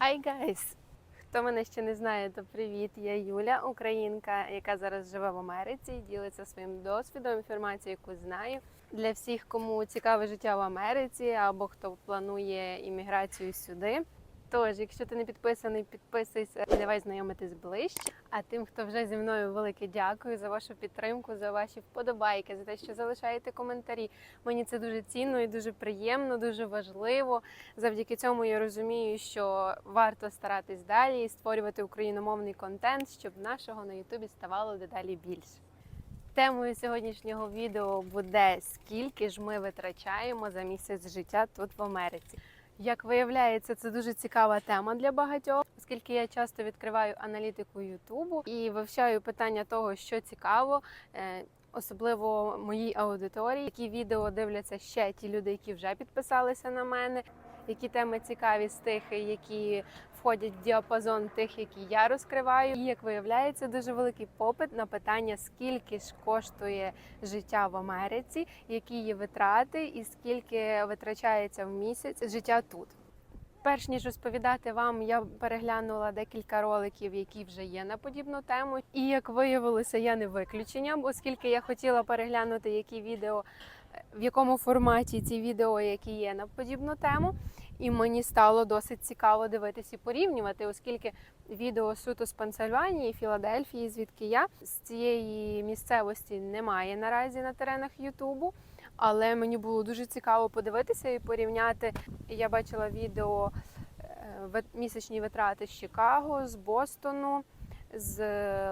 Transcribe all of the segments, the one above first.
Hi guys! Хто мене ще не знає, то привіт. Я Юля, українка, яка зараз живе в Америці і ділиться своїм досвідом, інформацією, яку знаю. Для всіх, кому цікаве життя в Америці або хто планує імміграцію сюди. Тож, якщо ти не підписаний, підписуйся і давай знайомитись ближче. А тим, хто вже зі мною, велике дякую за вашу підтримку, за ваші вподобайки, за те, що залишаєте коментарі. Мені це дуже цінно і дуже приємно, дуже важливо. Завдяки цьому я розумію, що варто старатись далі і створювати україномовний контент, щоб нашого на Ютубі ставало дедалі більше. Темою сьогоднішнього відео буде скільки ж ми витрачаємо за місяць життя тут в Америці. Як виявляється, це дуже цікава тема для багатьох, оскільки я часто відкриваю аналітику Ютубу і вивчаю питання того, що цікаво. е, Особливо моїй аудиторії, які відео дивляться ще ті люди, які вже підписалися на мене, які теми цікаві з тих, які входять в діапазон тих, які я розкриваю. І як виявляється, дуже великий попит на питання, скільки ж коштує життя в Америці, які є витрати, і скільки витрачається в місяць життя тут. Перш ніж розповідати вам, я переглянула декілька роликів, які вже є на подібну тему. І як виявилося, я не виключенням, оскільки я хотіла переглянути, які відео в якому форматі ці відео, які є на подібну тему. І мені стало досить цікаво дивитися і порівнювати, оскільки відео суто з Пенсильванії, Філадельфії, звідки я з цієї місцевості немає наразі на теренах Ютубу. Але мені було дуже цікаво подивитися і порівняти. Я бачила відео е, місячні витрати з Чикаго, з Бостону, з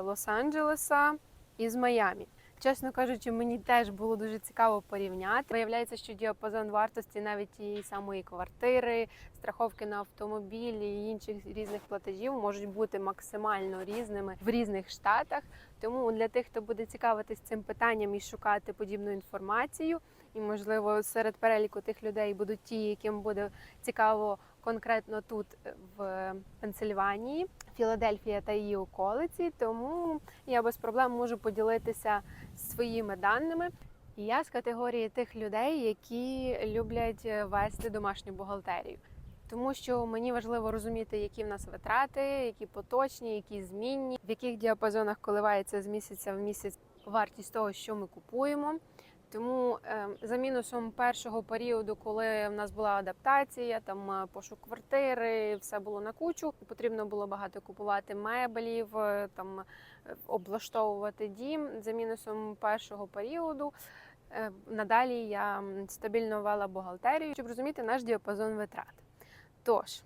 Лос-Анджелеса і з Майамі. Чесно кажучи, мені теж було дуже цікаво порівняти. Виявляється, що діапазон вартості навіть тієї самої квартири, страховки на автомобілі і інших різних платежів можуть бути максимально різними в різних штатах. Тому для тих, хто буде цікавитись цим питанням і шукати подібну інформацію, і можливо серед переліку тих людей будуть ті, яким буде цікаво конкретно тут в Пенсильванії, Філадельфія та її околиці. Тому я без проблем можу поділитися своїми даними. І я з категорії тих людей, які люблять вести домашню бухгалтерію. Тому що мені важливо розуміти, які в нас витрати, які поточні, які змінні, в яких діапазонах коливається з місяця в місяць вартість того, що ми купуємо. Тому е, за мінусом першого періоду, коли в нас була адаптація, там е, пошук квартири, все було на кучу. Потрібно було багато купувати меблів, е, там е, облаштовувати дім. За мінусом першого періоду надалі я стабільно вела бухгалтерію, щоб розуміти наш діапазон витрат. Тож.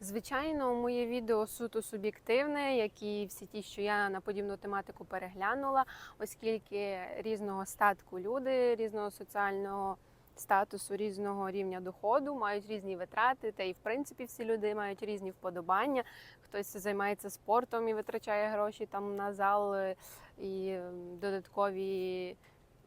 Звичайно, моє відео суто суб'єктивне, як і всі ті, що я на подібну тематику переглянула, оскільки різного статку люди, різного соціального статусу, різного рівня доходу мають різні витрати, та і в принципі всі люди мають різні вподобання. Хтось займається спортом і витрачає гроші там на зал е, і додаткові.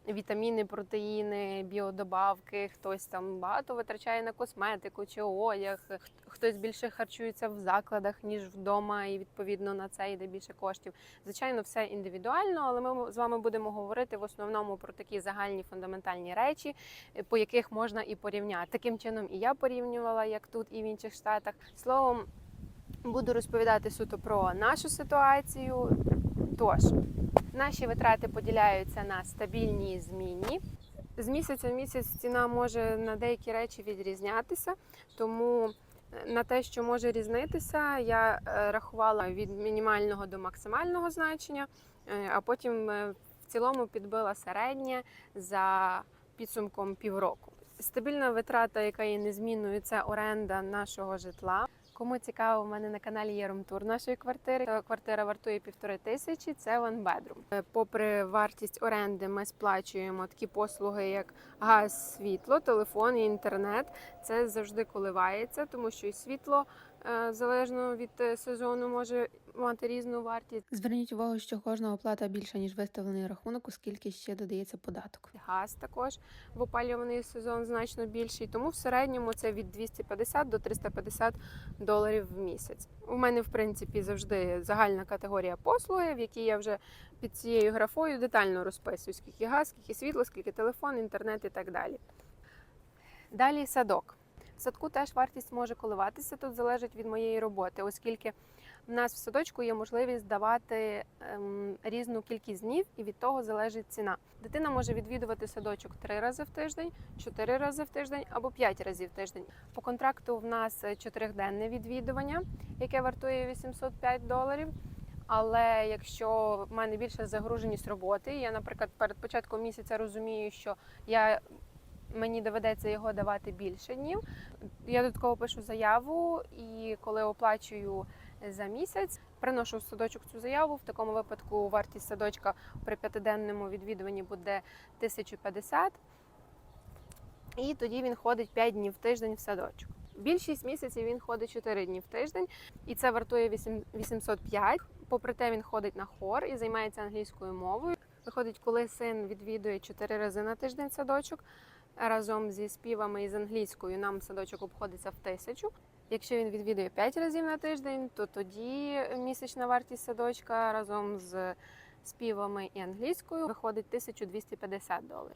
Вітаміни, протеїни, біодобавки, хтось там багато витрачає на косметику чи одяг, хтось більше харчується в закладах, ніж вдома, і відповідно на це йде більше коштів. Звичайно, все індивідуально, але ми з вами будемо говорити в основному про такі загальні фундаментальні речі, по яких можна і порівняти. Таким чином і я порівнювала, як тут, і в інших штатах. Словом, буду розповідати суто про нашу ситуацію. Тож. Наші витрати поділяються на стабільні і змінні. З місяця в місяць ціна може на деякі речі відрізнятися, тому е, на те, що може різнитися, я е, рахувала від мінімального до максимального значення, е, а потім в цілому підбила середнє за підсумком півроку. Стабільна витрата, яка є незмінною, це оренда нашого житла. Кому цікаво, у мене на каналі є румтур нашої квартири. Квартира вартує півтори тисячі. Це. Е, Попри вартість оренди, ми сплачуємо такі послуги, як газ, світло, телефон і інтернет. Це завжди коливається, тому що і світло залежно від е, сезону може мати різну вартість. Зверніть увагу, що кожна оплата більша ніж виставлений рахунок, оскільки ще додається податок. Газ також в опалюваний сезон значно більший, тому в середньому це від 250 до 350 доларів в місяць. У мене, в принципі, завжди загальна категорія послуги, в якій я вже під цією графою детально розписую, скільки газ, скільки світло, скільки телефон, інтернет і так далі. Далі садок. В садку теж вартість може коливатися. Тут залежить від моєї роботи, оскільки в нас в садочку є можливість давати ем, різну кількість днів, і від того залежить ціна. Дитина може відвідувати садочок три рази в тиждень, чотири рази в тиждень або п'ять разів в тиждень. По контракту в нас е, чотирьохденне відвідування, яке вартує 805 доларів. Але якщо в мене більша загруженість роботи, я, наприклад, перед початком місяця розумію, що я мені доведеться його давати більше днів. Я додатково пишу заяву, і коли оплачую за місяць, приношу в садочок цю заяву. В такому випадку вартість садочка при п'ятиденному відвідуванні буде 1050. І тоді він ходить 5 днів в тиждень в садочок. Більшість місяців він ходить 4 дні в тиждень, і це вартує 8 805. Попри те, він ходить на хор і займається англійською мовою. Виходить, коли син відвідує 4 рази на тиждень садочок разом зі співами і з англійською, нам садочок обходиться в тисячу. Якщо він відвідує 5 разів на тиждень, то тоді місячна вартість садочка разом з співами і англійською виходить 1250 доларів.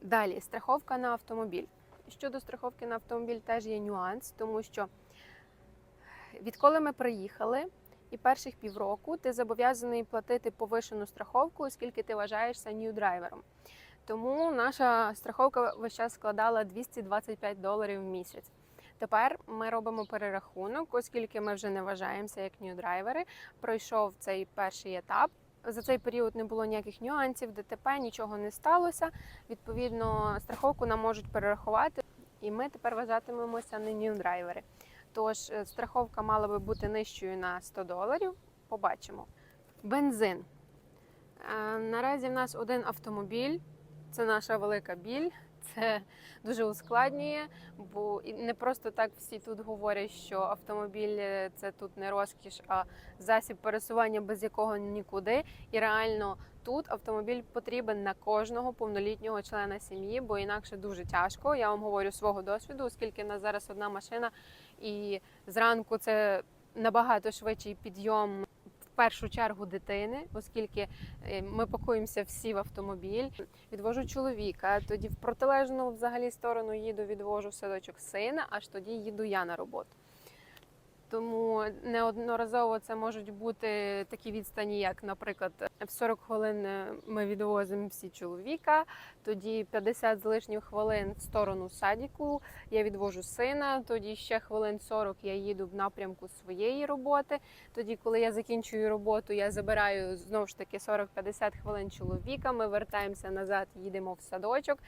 Далі страховка на автомобіль. Щодо страховки на автомобіль теж є нюанс, тому що відколи ми приїхали, і перших півроку ти зобов'язаний платити повишену страховку, оскільки ти вважаєшся нью-драйвером. Тому наша страховка весь час складала 225 доларів в місяць. Тепер ми робимо перерахунок, оскільки ми вже не вважаємося як нью-драйвери. Пройшов цей перший етап. За цей період не було ніяких нюансів, ДТП, нічого не сталося. Відповідно, страховку нам можуть перерахувати, і ми тепер вважатимемося не нью-драйвери. Тож е, страховка мала би бути нижчою на 100 доларів. Побачимо. Бензин. Е, Наразі в нас один автомобіль. Це наша велика біль. Це дуже ускладнює, бо не просто так всі тут говорять, що автомобіль е, це тут не розкіш, а засіб пересування, без якого нікуди. І реально тут автомобіль потрібен на кожного повнолітнього члена сім'ї, бо інакше дуже тяжко. Я вам говорю свого досвіду, оскільки в нас зараз одна машина, і зранку це набагато швидший підйом. Першу чергу дитини, оскільки е, ми пакуємося всі в автомобіль, відвожу чоловіка, тоді в протилежну взагалі сторону їду, відвожу садочок сина, аж тоді їду я на роботу. Тому неодноразово це можуть бути такі відстані, як, наприклад, в 40 хвилин ми відвозимо всі чоловіка, тоді 50 з лишнім хвилин в сторону садіку, я відвожу сина, тоді ще хвилин 40 я їду в напрямку своєї роботи. Тоді, коли я закінчую роботу, я забираю знову ж таки 40-50 хвилин чоловіка. Ми вертаємося назад, їдемо в садочок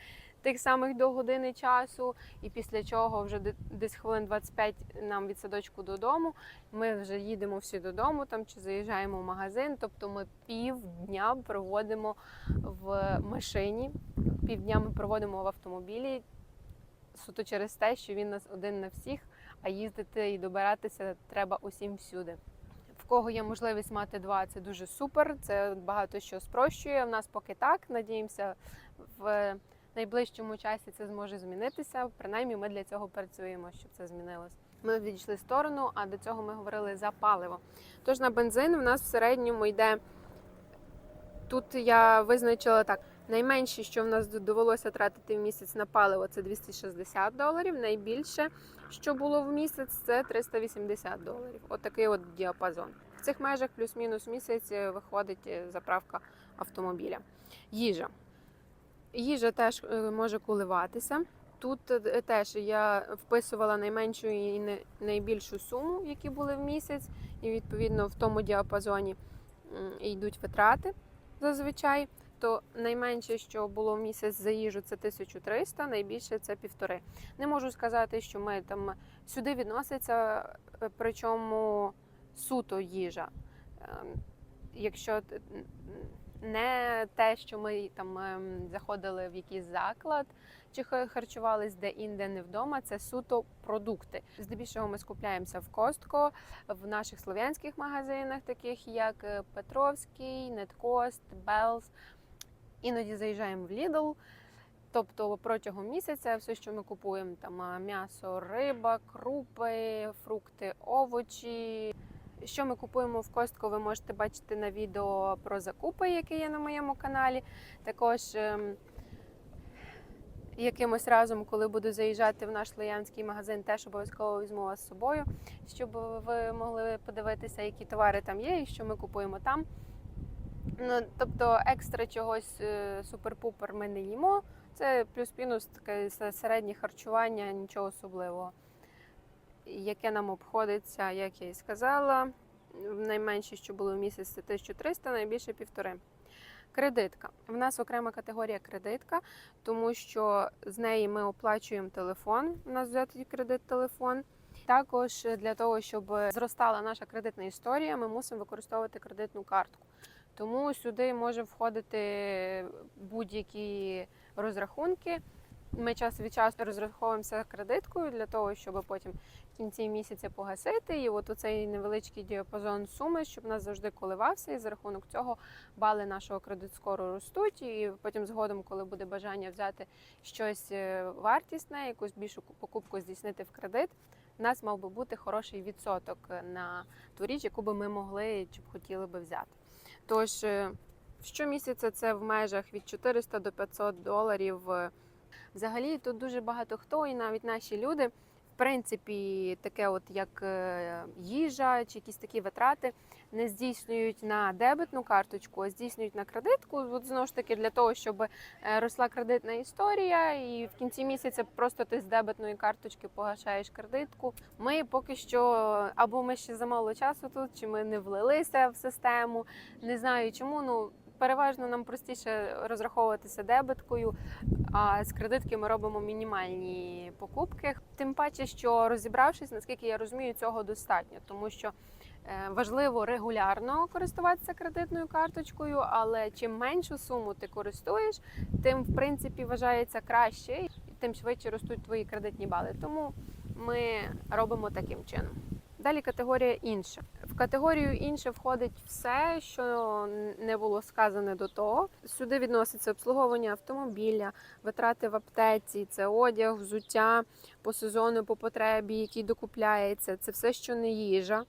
тих самих до години часу, і після чого вже десь хвилин 25 нам від садочку додому. Ми вже їдемо всі додому там чи заїжджаємо в магазин. Тобто ми півдня проводимо в машині, півдня ми проводимо в автомобілі суто через те, що він нас один на всіх, а їздити і добиратися треба усім всюди. В кого є можливість мати два, це дуже супер. Це багато що спрощує. В нас поки так. Надіємося, в найближчому часі це зможе змінитися. Принаймні, ми для цього працюємо, щоб це змінилось. Ми відійшли в сторону, а до цього ми говорили за паливо. Тож на бензин в нас в середньому йде. Тут я визначила так: найменше, що в нас довелося тратити в місяць на паливо, це 260 доларів. Найбільше, що було в місяць, це 380 доларів. Отакий от, діапазон. В цих межах плюс-мінус місяць е, виходить е, заправка автомобіля. Їжа. Їжа теж е, може коливатися. Тут е, теж я вписувала найменшу і найбільшу суму, які були в місяць, і відповідно в тому діапазоні йдуть витрати зазвичай. То найменше, що було в місяць за їжу, це 1300, найбільше це півтори. Не можу сказати, що ми там сюди відноситься, е, причому суто їжа. Ем, Якщо не те, що ми там ем, заходили в якийсь заклад чи харчувались де-інде, не вдома, це суто продукти. Здебільшого ми скупляємося в Костко, в наших слов'янських магазинах, таких як е, Петровський, Неткост, Белс. Іноді заїжджаємо в Lidl. Тобто протягом місяця все, що ми купуємо, там м'ясо, риба, крупи, фрукти, овочі. Що ми купуємо в Костко, ви можете бачити на відео про закупи, яке є на моєму каналі. Також ем, якимось разом, коли буду заїжджати в наш слоянський магазин, теж обов'язково візьму вас з собою, щоб ви могли подивитися, які товари там є і що ми купуємо там. Ну, тобто екстра чогось е, супер-пупер ми не їмо. Це плюс-мінус таке середнє харчування, нічого особливого. Яке нам обходиться, як я і сказала. Найменше, що було в місяць, це 1300, найбільше півтори. Кредитка. В нас окрема категорія кредитка, тому що з неї ми оплачуємо телефон. У нас взятий кредит телефон. Також для того, щоб зростала наша кредитна історія, ми мусимо використовувати кредитну картку. Тому сюди може входити будь-які розрахунки. Ми час від часу розраховуємося кредиткою для того, щоб потім в кінці місяця погасити. І от оцей невеличкий діапазон суми, щоб нас завжди коливався, і за рахунок цього бали нашого кредит-скору ростуть. І потім згодом, коли буде бажання взяти щось е, вартісне, якусь більшу покупку здійснити в кредит, у нас мав би бути хороший відсоток на ту річ, яку би ми могли чи б хотіли би взяти. Тож е, щомісяця це в межах від 400 до 500 доларів. Взагалі тут дуже багато хто, і навіть наші люди, в принципі, таке, от як е, їжа чи якісь такі витрати, не здійснюють на дебетну карточку, а здійснюють на кредитку. От знову ж таки для того, щоб е, росла кредитна історія, і в кінці місяця просто ти з дебетної карточки погашаєш кредитку. Ми поки що або ми ще замало часу тут, чи ми не влилися в систему. Не знаю чому. Ну переважно нам простіше розраховуватися дебеткою. А з кредитки ми робимо мінімальні покупки. Тим паче, що розібравшись, наскільки я розумію, цього достатньо, тому що е, важливо регулярно користуватися кредитною карточкою, але чим меншу суму ти користуєш, тим в принципі вважається краще, і тим швидше ростуть твої кредитні бали. Тому ми робимо таким чином. Далі категорія інше. В категорію інше входить все, що не було сказане до того. Сюди відноситься обслуговування автомобіля, витрати в аптеці, це одяг, взуття по сезону, по потребі, який докупляється. Це все, що не їжа,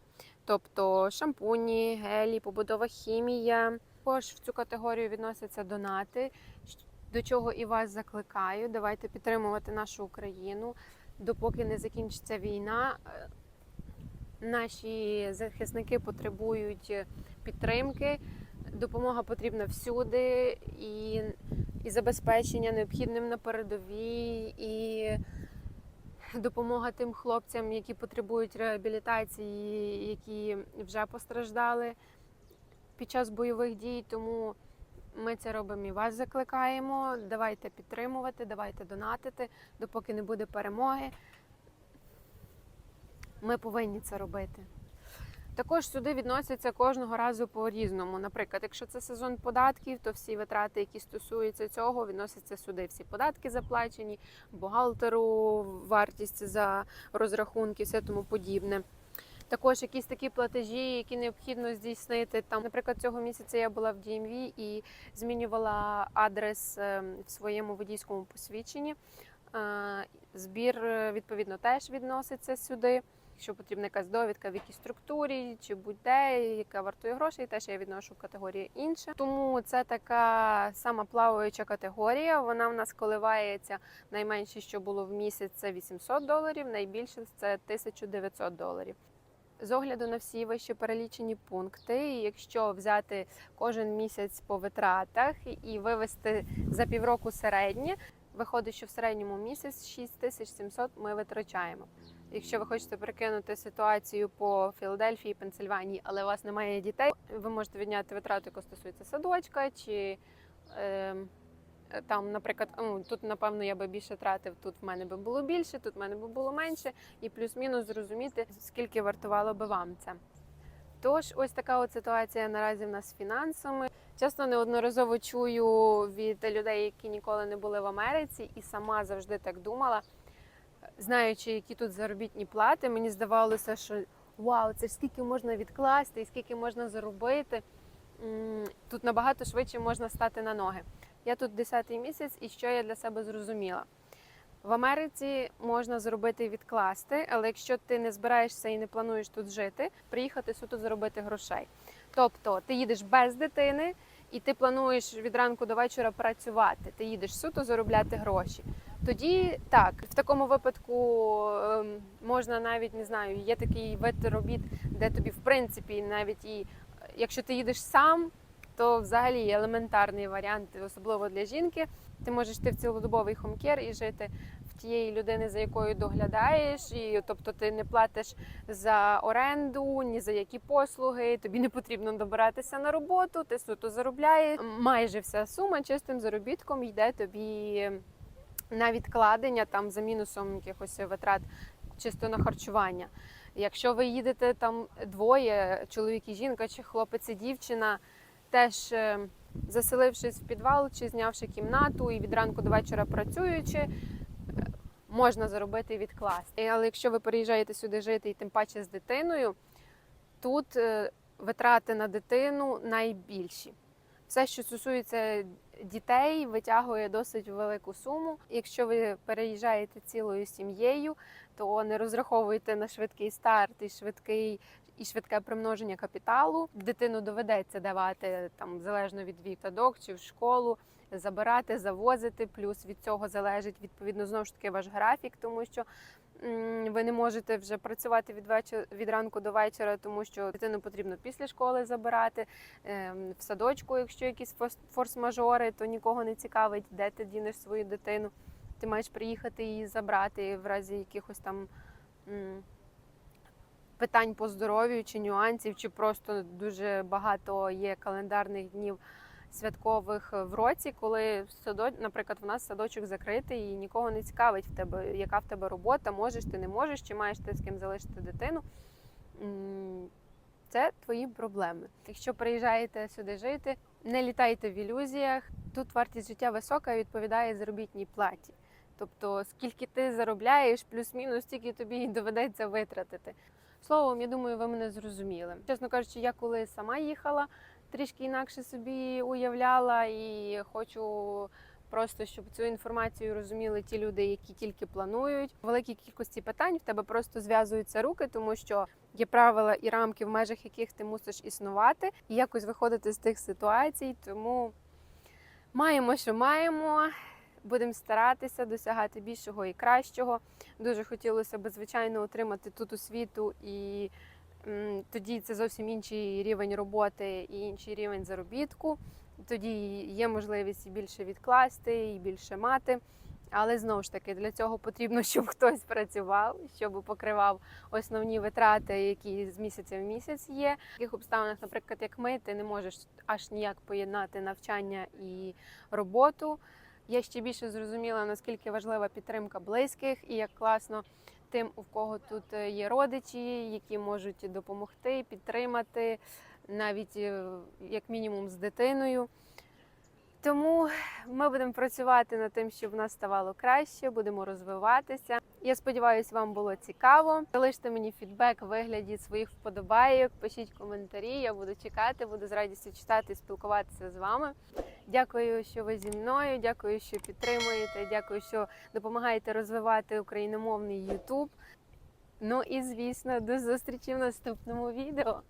тобто шампуні, гелі, побутова хімія. Також в цю категорію відносяться донати, до чого і вас закликаю. Давайте підтримувати нашу Україну, допоки не закінчиться війна. Е, Наші захисники потребують підтримки. Допомога потрібна всюди, і, і забезпечення необхідним на передовій, і допомога тим хлопцям, які потребують реабілітації, які вже постраждали під час бойових дій. Тому ми це робимо і вас закликаємо. Давайте підтримувати, давайте донатити, допоки не буде перемоги. Ми повинні це робити. Також сюди відносяться кожного разу по-різному. Наприклад, якщо це сезон податків, то всі витрати, які стосуються цього, відносяться сюди. Всі податки заплачені, бухгалтеру, вартість за розрахунки, все тому подібне. Також якісь такі платежі, які необхідно здійснити. Там, наприклад, цього місяця я була в DMV і змінювала адрес ем, в своєму водійському посвідченні. Е, Збір е, відповідно теж відноситься сюди. Якщо потрібна якась довідка в якій структурі чи будь-де, яка вартує грошей, теж я відношу в категорію інше. Тому це така сама плаваюча категорія. Вона в нас коливається найменше, що було в місяць, це 800 доларів, найбільше це 1900 доларів. З огляду на всі вище перелічені пункти, якщо взяти кожен місяць по витратах і вивести за півроку середнє, виходить, що в середньому місяць 6700 ми витрачаємо. Якщо ви хочете перекинути ситуацію по Філадельфії, Пенсильванії, але у вас немає дітей, ви можете відняти витрату, яка стосується садочка, чи е, там, наприклад, ну, тут, напевно, я би більше тратив, тут в мене би було більше, тут в мене би було менше, і плюс-мінус зрозуміти, скільки вартувало би вам це. Тож, ось така от ситуація наразі в нас з фінансами. Часто неодноразово чую від людей, які ніколи не були в Америці, і сама завжди так думала знаючи, які тут заробітні плати, мені здавалося, що вау, це скільки можна відкласти і скільки можна заробити. Тут набагато швидше можна стати на ноги. Я тут 10-й місяць, і що я для себе зрозуміла? В Америці можна зробити відкласти, але якщо ти не збираєшся і не плануєш тут жити, приїхати суто заробити грошей. Тобто ти їдеш без дитини і ти плануєш від ранку до вечора працювати. Ти їдеш суто заробляти гроші. Тоді так, в такому випадку ем, можна навіть не знаю, є такий вид робіт, де тобі в принципі навіть і якщо ти їдеш сам, то взагалі елементарний варіант, особливо для жінки. Ти можеш йти в цілодобовий хомкер і жити в тієї людини, за якою доглядаєш, і тобто ти не платиш за оренду, ні за які послуги. Тобі не потрібно добиратися на роботу, ти суто заробляєш. Майже вся сума чистим заробітком йде тобі на відкладення там за мінусом якихось витрат чисто на харчування. Якщо ви їдете там двоє, чоловік і жінка, чи хлопець і дівчина, теж е, заселившись в підвал чи знявши кімнату і від ранку до вечора працюючи, е, можна заробити і відкласти. Але якщо ви переїжджаєте сюди жити і тим паче з дитиною, тут е, витрати на дитину найбільші. Все, що стосується дітей, витягує досить велику суму. Якщо ви переїжджаєте цілою сім'єю, то не розраховуйте на швидкий старт і швидкий. І швидке примноження капіталу дитину доведеться давати там залежно від вік садок чи в школу, забирати, завозити. Плюс від цього залежить відповідно знову ж таки ваш графік, тому що ви не можете вже працювати від вечора від ранку до вечора, тому що дитину потрібно після школи забирати ем, в садочку. Якщо якісь форс-мажори, то нікого не цікавить, де ти дінеш свою дитину. Ти маєш приїхати її забрати в разі якихось там. Питань по здоров'ю чи нюансів, чи просто дуже багато є календарних днів святкових в році, коли садо, наприклад, в нас садочок закритий і нікого не цікавить в тебе, яка в тебе робота, можеш ти не можеш, чи маєш ти з ким залишити дитину. Це твої проблеми. Якщо приїжджаєте сюди жити, не літайте в ілюзіях. Тут вартість життя висока і відповідає заробітній платі. Тобто, скільки ти заробляєш, плюс-мінус, стільки тобі і доведеться витратити. Словом, я думаю, ви мене зрозуміли. Чесно кажучи, я коли сама їхала, трішки інакше собі уявляла і хочу просто, щоб цю інформацію розуміли ті люди, які тільки планують. В великій кількості питань в тебе просто зв'язуються руки, тому що є правила і рамки, в межах яких ти мусиш існувати, і якось виходити з тих ситуацій. Тому маємо, що маємо. Будемо старатися досягати більшого і кращого. Дуже хотілося б, звичайно, отримати тут освіту, і м, тоді це зовсім інший рівень роботи і інший рівень заробітку. Тоді є можливість і більше відкласти, і більше мати. Але знову ж таки, для цього потрібно, щоб хтось працював, щоб покривав основні витрати, які з місяця в місяць є. В таких обставинах, наприклад, як ми, ти не можеш аж ніяк поєднати навчання і роботу. Я ще більше зрозуміла, наскільки важлива підтримка близьких і як класно тим, у кого тут е, є родичі, які можуть допомогти, підтримати, навіть е, як мінімум з дитиною. Тому ми будемо працювати над тим, щоб в нас ставало краще, будемо розвиватися. Я сподіваюся, вам було цікаво. Залиште мені фідбек у вигляді своїх вподобайок, пишіть коментарі. Я буду чекати, буду з радістю читати і спілкуватися з вами. Дякую, що ви зі мною. Дякую, що підтримуєте. Дякую, що допомагаєте розвивати україномовний YouTube. Ну і звісно, до зустрічі в наступному відео.